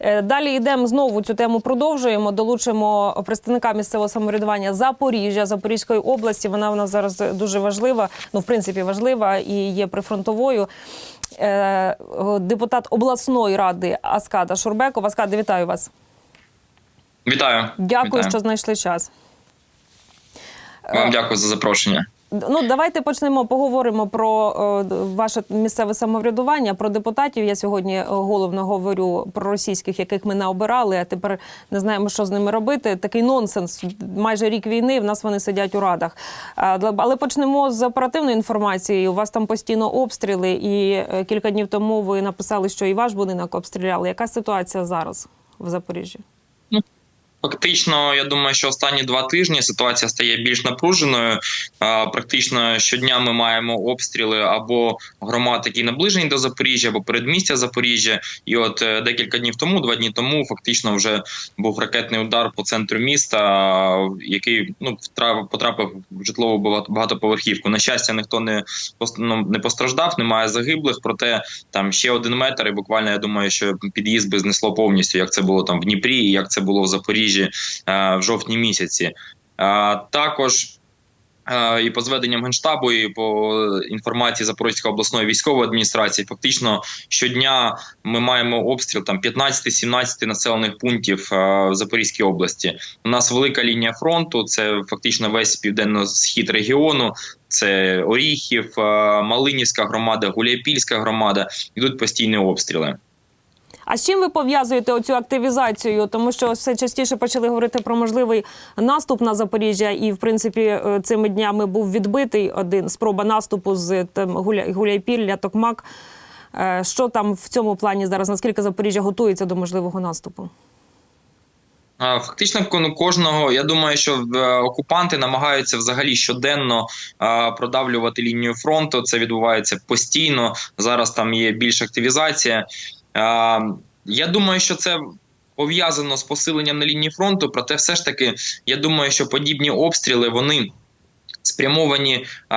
Е, Далі йдемо знову цю тему. Продовжуємо. Долучимо представника місцевого самоврядування Запоріжжя Запорізької області. Вона в нас зараз дуже важлива. Ну, в принципі, важлива і є прифронтовою. Е, Депутат обласної ради Аскада Шурбеков. Аскада, вітаю вас. Вітаю. Дякую, Вітаю. що знайшли час. Вам дякую за запрошення. Ну, давайте почнемо. Поговоримо про е, ваше місцеве самоврядування, про депутатів. Я сьогодні е, головно говорю про російських, яких ми не обирали, а тепер не знаємо, що з ними робити. Такий нонсенс. Майже рік війни. В нас вони сидять у радах. Але почнемо з оперативної інформації. У вас там постійно обстріли, і е, кілька днів тому ви написали, що і ваш будинок обстріляли. Яка ситуація зараз в Запоріжжі? Фактично, я думаю, що останні два тижні ситуація стає більш напруженою. Практично щодня ми маємо обстріли або громад, які наближені до Запоріжжя, або передмістя Запоріжжя. І от е, декілька днів тому, два дні тому, фактично вже був ракетний удар по центру міста, який ну потрапив в житлову багатоповерхівку. На щастя, ніхто не ну, не постраждав, немає загиблих. Проте там ще один метр, і буквально я думаю, що під'їзд би знесло повністю, як це було там в Дніпрі, і як це було в Запоріжжі е, в жовтні місяці. Е, Також е, і по зведенням генштабу, і по інформації Запорізької обласної військової адміністрації, фактично щодня ми маємо обстріл там 15-17 населених пунктів в Запорізькій області. У нас велика лінія фронту. Це фактично весь південно-схід регіону. Це Оріхів, Малинівська громада, Гуляйпільська громада. Йдуть постійні обстріли. А з чим ви пов'язуєте оцю активізацію? Тому що все частіше почали говорити про можливий наступ на Запоріжжя, і в принципі е, цими днями був відбитий один спроба наступу з там Гуля, Гуляйпілля, Токмак. Е, Що там в цьому плані зараз? Наскільки Запоріжжя готується до можливого наступу? Фактично, кожного я думаю, що е, окупанти намагаються взагалі щоденно продавлювати лінію фронту. Це відбувається постійно. Зараз там є більша активізація. А, Я думаю, що це. Пов'язано з посиленням на лінії фронту, проте все ж таки, я думаю, що подібні обстріли вони спрямовані, а,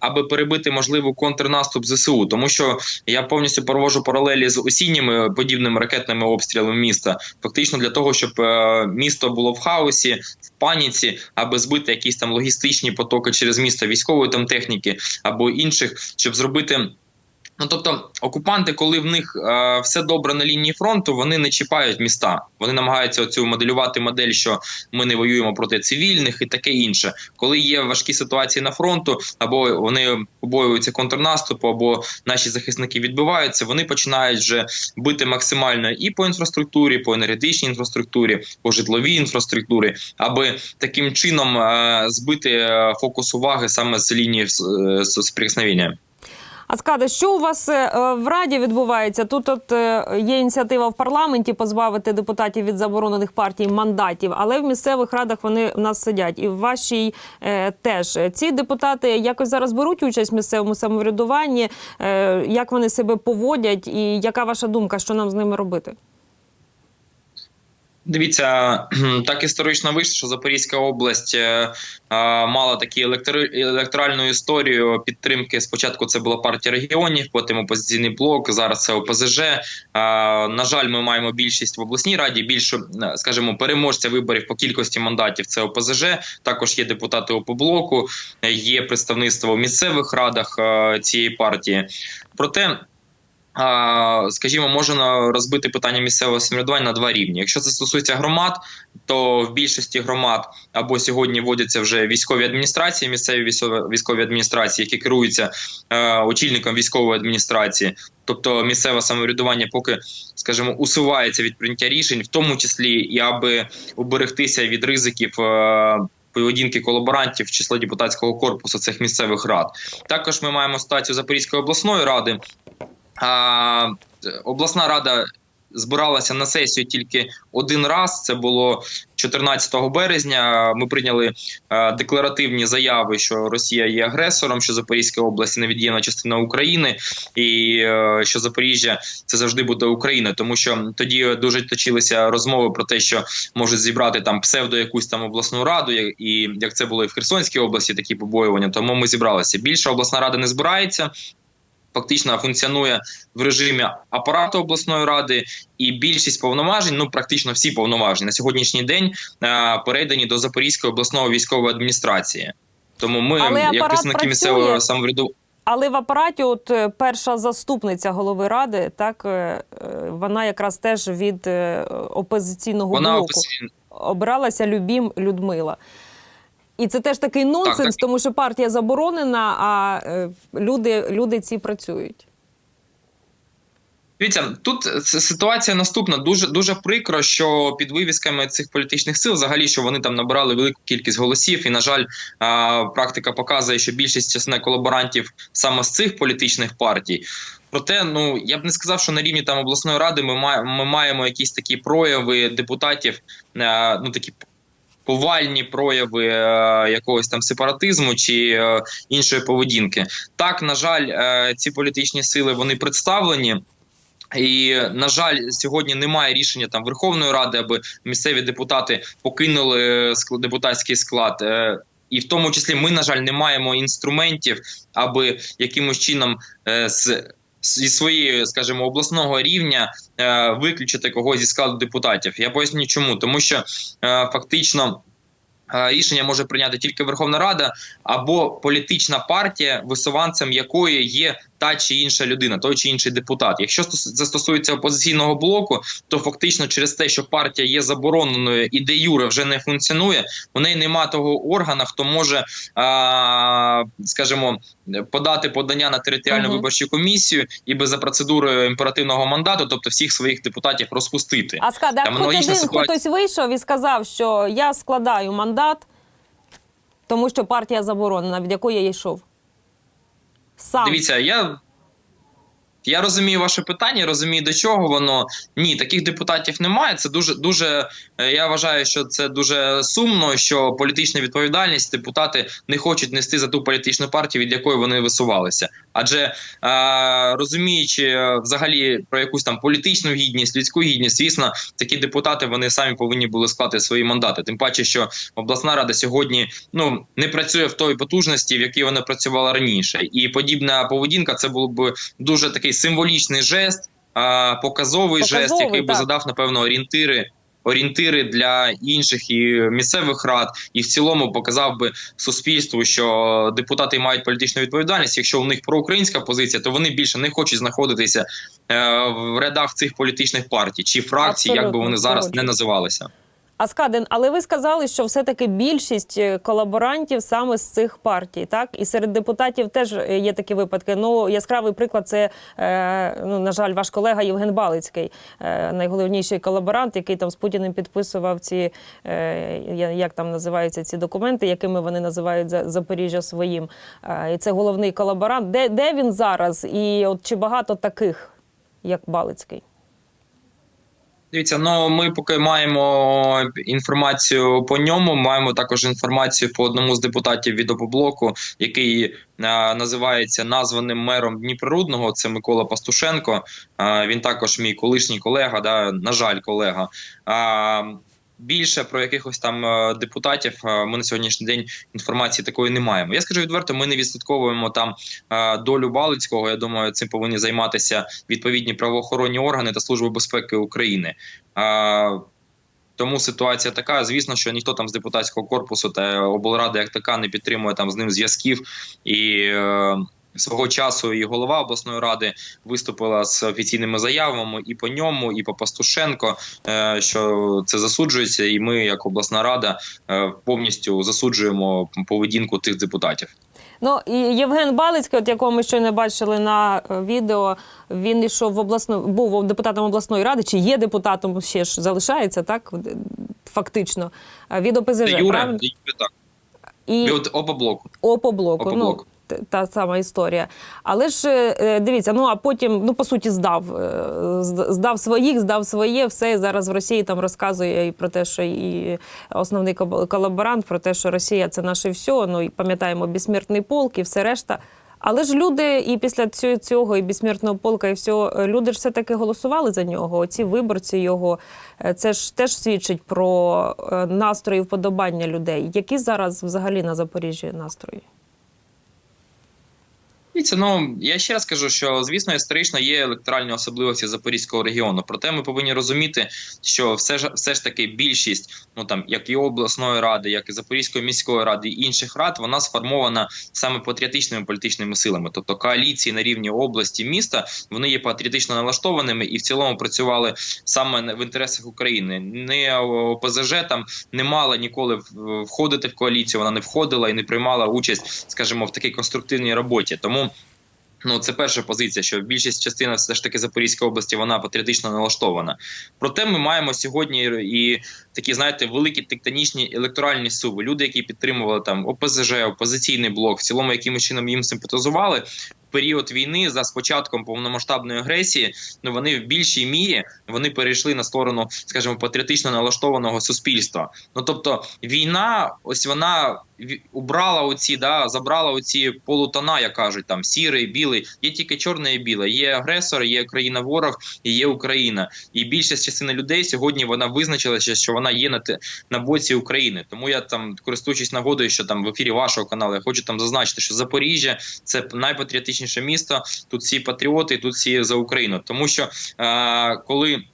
аби перебити можливий контрнаступ ЗСУ, тому що я повністю провожу паралелі з осінніми подібними ракетними обстрілами міста. Фактично для того, щоб е, місто було в хаосі, в паніці, аби збити якісь там логістичні потоки через місто військової там техніки або інших, щоб зробити. Ну, тобто, окупанти, коли в них е, все добре на лінії фронту, вони не чіпають міста. Вони намагаються оцю моделювати модель, що ми не воюємо проти цивільних і таке інше. Коли є важкі ситуації на фронту, або вони побоюються контрнаступу, або наші захисники відбиваються, вони починають вже бити максимально і по інфраструктурі, по енергетичній інфраструктурі, по житловій інфраструктурі, аби таким чином е, збити е, фокус уваги саме з лінії е, сприкосновення. Аскада, що у вас е, в Раді відбувається? Тут от е, є ініціатива в парламенті позбавити депутатів від заборонених партій мандатів, але в місцевих радах вони в нас сидять. І в вашій е, теж ці депутати якось зараз беруть участь в місцевому самоврядуванні. Е, як вони себе поводять, і яка ваша думка, що нам з ними робити? Дивіться, так історично вийшло, що Запорізька область е, мала таку електро- електоральну історію підтримки. Спочатку це була партія регіонів, потім опозиційний блок. Зараз це ОПЗЖ. Е, на жаль, ми маємо більшість в обласній раді. Більше, скажімо, переможця виборів по кількості мандатів. Це ОПЗЖ. Також є депутати ОПОБЛОКу, є представництво в місцевих радах е, цієї партії. Проте. Скажімо, можна розбити питання місцевого самоврядування на два рівні. Якщо це стосується громад, то в більшості громад або сьогодні вводяться вже військові адміністрації, місцеві військові адміністрації, які керуються е, очільником військової адміністрації, тобто місцеве самоврядування, поки скажімо, усувається від прийняття рішень, в тому числі і аби уберегтися від ризиків. Е, Поведінки колаборантів в число депутатського корпусу цих місцевих рад. Також ми маємо ситуацію Запорізької обласної ради, обласна рада збиралася на сесію тільки один раз. Це було 14 березня. Ми прийняли е, декларативні заяви, що Росія є агресором, що Запорізька область невід'ємна частина України, і е, що Запоріжжя це завжди буде Україна, тому що тоді дуже точилися розмови про те, що можуть зібрати там псевдо якусь там обласну раду, і як це було і в Херсонській області, такі побоювання. Тому ми зібралися. Більше обласна рада не збирається. Фактично функціонує в режимі апарату обласної ради, і більшість повноважень, ну практично всі повноваження на сьогоднішній день е, передані до Запорізької обласної військової адміністрації. Тому ми, Але як представники місцевого самоврядування, Але в апараті, от е, перша заступниця голови ради, так е, вона якраз теж від опозиційного вона блоку офіційно обралася Любім Людмила. І це теж такий нонсенс, так. тому що партія заборонена, а е, люди, люди ці працюють. Дивіться, тут ситуація наступна. Дуже дуже прикро, що під вивісками цих політичних сил, взагалі, що вони там набирали велику кількість голосів, і на жаль, практика показує, що більшість чесне колаборантів саме з цих політичних партій. Проте, ну я б не сказав, що на рівні там обласної ради ми маємо ми маємо якісь такі прояви депутатів, е, ну такі. Повальні прояви е, якогось там сепаратизму чи е, іншої поведінки. Так, на жаль, е, ці політичні сили вони представлені. І на жаль, сьогодні немає рішення там Верховної Ради, аби місцеві депутати покинули депутатський склад. І в тому числі ми, на жаль, не маємо інструментів, аби якимось чином з зі своєї, скажімо, обласного рівня е, виключити когось зі складу депутатів. Я поясню, чому тому, що е, фактично. е, Рішення може прийняти тільки Верховна Рада або політична партія, висуванцем якої є та чи інша людина, той чи інший депутат. Якщо стосується опозиційного блоку, то фактично через те, що партія є забороненою і де юре вже не функціонує, у неї нема того органа, хто може, а, скажімо, подати подання на територіальну Мгм. виборчу комісію і би за процедурою імперативного мандату, тобто всіх своїх депутатів розпустити. А скада, Там хоч один ситуація. хтось вийшов і сказав, що я складаю мандат, тому що партія заборонена, від якої я йшов. Сам. Дивіться, я. Я розумію ваше питання, розумію, до чого воно. Ні, таких депутатів немає. Це дуже дуже. е, Я вважаю, що це дуже сумно, що політична відповідальність депутати не хочуть нести за ту політичну партію, від якої вони висувалися. Адже е, розуміючи е, взагалі про якусь там політичну гідність, людську гідність, звісно, такі депутати вони самі повинні були склати свої мандати. Тим паче, що обласна рада сьогодні ну не працює в той потужності, в якій вона працювала раніше, і подібна поведінка це був би дуже такий символічний жест, а, показовий, жест, Показовий, який би задав напевно орієнтири. Орієнтири для інших і місцевих рад, і в цілому показав би суспільству, що депутати мають політичну відповідальність. Якщо у них проукраїнська позиція, то вони більше не хочуть знаходитися е, в рядах цих політичних партій чи фракцій, як би вони зараз не називалися. Аскадин, але ви сказали, що все-таки більшість е, колаборантів саме з цих партій, так? І серед депутатів теж е, є такі випадки. Ну, яскравий приклад це, е, ну, на жаль, ваш колега Євген Балицький, найголовніший колаборант, який там з Путіним підписував ці, як там називаються ці документи, якими вони називають За- Запоріжжя своїм. І це головний колаборант. Де, де він зараз? І от чи багато таких, як Балицький? Дивіться, ну ми поки маємо інформацію по ньому. Маємо також інформацію по одному з депутатів від опоблоку, який е, називається названим мером Дніпрорудного. Це Микола Пастушенко. Е, він також мій колишній колега. Да, на жаль, колега. А, Більше про якихось там е, депутатів е, ми на сьогоднішній день інформації такої не маємо. Я скажу відверто, ми не відслідковуємо там е, долю Балицького. Я думаю, цим повинні займатися відповідні правоохоронні органи та служби безпеки України. Тому ситуація така. Звісно, що ніхто там з депутатського корпусу та облради як така не підтримує там з ним зв'язків і. Свого часу і голова обласної ради виступила з офіційними заявами і по ньому, і по Пастушенко, е, що це засуджується, і ми, як обласна рада, е, повністю засуджуємо поведінку тих депутатів. Ну і Євген Балицький, от якого ми щойно бачили на е, відео, він йшов в обласну, був депутатом обласної ради, чи є депутатом ще ж залишається, так фактично від ОПЗЖ, Юре, правильно? Юре, так. І Від опоблоку. ОПОБЛоку. «Опоблок». Та сама історія. Але ж е, дивіться, ну а потім, ну по суті, здав. е, Здав своїх, здав своє, все. Зараз в Росії там розказує і про те, що і основний колаборант, про те, що Росія це наше все. Ну і пам'ятаємо безсмертний полк і все решта. Але ж люди і після цього, і безсмертного полка, і всього, люди ж все-таки голосували за нього. Оці виборці його. Е, Це ж теж свідчить про е, настрої вподобання людей. Які зараз взагалі на Запоріжжі настрої? Дивіться, ну я ще раз кажу, що звісно історично є електоральні особливості Запорізького регіону. Проте ми повинні розуміти, що все ж все ж таки більшість, ну там як і обласної ради, як і Запорізької міської ради, і інших рад, вона сформована саме патріотичними політичними силами. Тобто коаліції на рівні області міста вони є патріотично налаштованими і в цілому працювали саме в інтересах України. Не ОПЗЖ там не мала ніколи входити в коаліцію, вона не входила і не приймала участь, скажімо, в такій конструктивній роботі. Тому. Ну, це перша позиція, що більшість частина все ж таки Запорізької області вона патріотично налаштована. Проте ми маємо сьогодні і такі, знаєте, великі тектонічні електоральні суви. Люди, які підтримували там ОПЗЖ, опозиційний блок, в цілому якимось чином їм симпатизували. Період війни за спочатком повномасштабної агресії, ну вони в більшій мірі вони перейшли на сторону, скажімо, патріотично налаштованого суспільства. Ну тобто, війна, ось вона убрала оці, да, забрала оці полутона, як кажуть, там сірий, білий. Є тільки чорне і біле. Є агресор, є країна ворог і є Україна. І більшість частини людей сьогодні вона визначилася, що вона є на те на боці України. Тому я там користуючись нагодою, що там в ефірі вашого каналу, я хочу там зазначити, що Запоріжжя це найпатріотичніше місто. Тут всі патріоти, тут всі за Україну. Тому що е, коли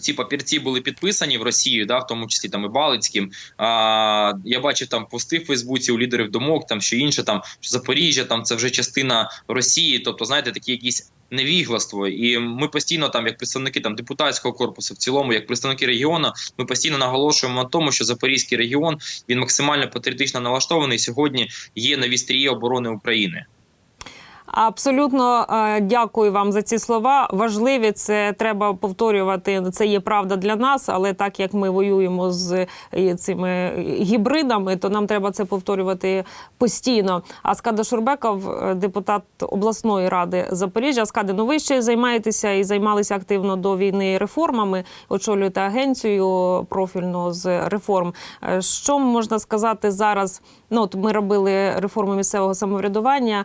ці папірці були підписані в Росії, да, в тому числі там і Балицьким. А, я бачив там пости в Фейсбуці у лідерів думок, там що інше, там що Запоріжжя, там це вже частина Росії. Тобто, знаєте, такі якісь невігластво. І ми постійно, там, як представники там депутатського корпусу, в цілому, як представники регіону, ми постійно наголошуємо на тому, що Запорізький регіон він максимально патріотично налаштований сьогодні є на вістрії оборони України. Абсолютно е, дякую вам за ці слова. Важливі це треба повторювати. Це є правда для нас, але так як ми воюємо з е, цими гібридами, то нам треба це повторювати постійно. Аскада Шурбеков, е, депутат обласної ради Запоріжжя. Аскади, ну ви ще займаєтеся і займалися активно до війни реформами. Очолюєте агенцію профільну з реформ. Що можна сказати зараз? Ну от ми робили реформу місцевого самоврядування.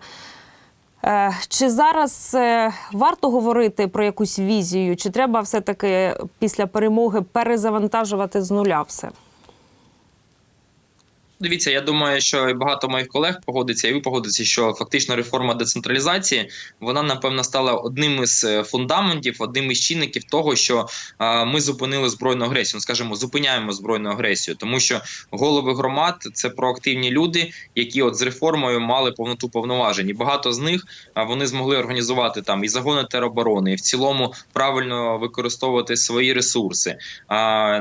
Е, Чи зараз е, варто говорити про якусь візію, чи треба все-таки після перемоги перезавантажувати з нуля все? Дивіться, я думаю, що багато моїх колег погодиться, і ви погодитеся, що фактично реформа децентралізації вона напевно стала одним із е, фундаментів, одним із чинників того, що а, ми зупинили збройну агресію. Ну, скажімо, зупиняємо збройну агресію, тому що голови громад це проактивні люди, які от з реформою мали повноту повноважень. І багато з них а, вони змогли організувати там і загони тероборони, і в цілому правильно використовувати свої ресурси.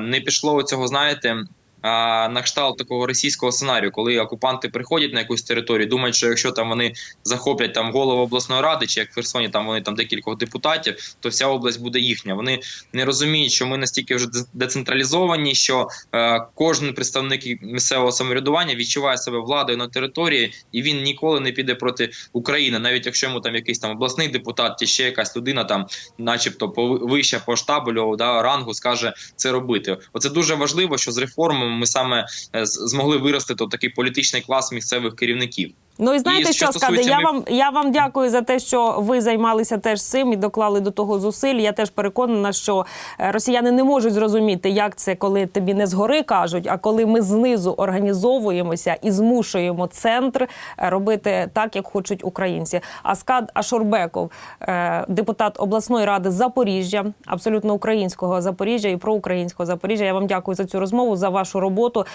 Не пішло цього, знаєте на кшталт такого російського сценарію, коли окупанти приходять на якусь територію, думають, що якщо там вони захоплять там голову обласної ради, чи як в Херсоні там вони там декількох депутатів, то вся область буде їхня. Вони не розуміють, що ми настільки вже де- децентралізовані, що е, кожен представник місцевого самоврядування відчуває себе владою на території, і він ніколи не піде проти України, навіть якщо йому там якийсь там обласний депутат, чи ще якась людина там, начебто, вища по штабелю да, рангу, скаже це робити. Оце дуже важливо, що з реформами ми саме е, змогли виростити такий політичний клас місцевих керівників. Ну і знаєте, І що що Скаде, я вам я вам дякую за те, що ви займалися теж цим і доклали до того зусиль. Я теж переконана, що е, росіяни не можуть зрозуміти, як це, коли тобі не згори кажуть, а коли ми знизу організовуємося і змушуємо центр е, робити так, як хочуть українці. Аскад Ашурбеков, депутат обласної ради Запоріжжя, абсолютно українського Запоріжжя і проукраїнського Запоріжжя. Я вам дякую за цю розмову, за вашу роботу.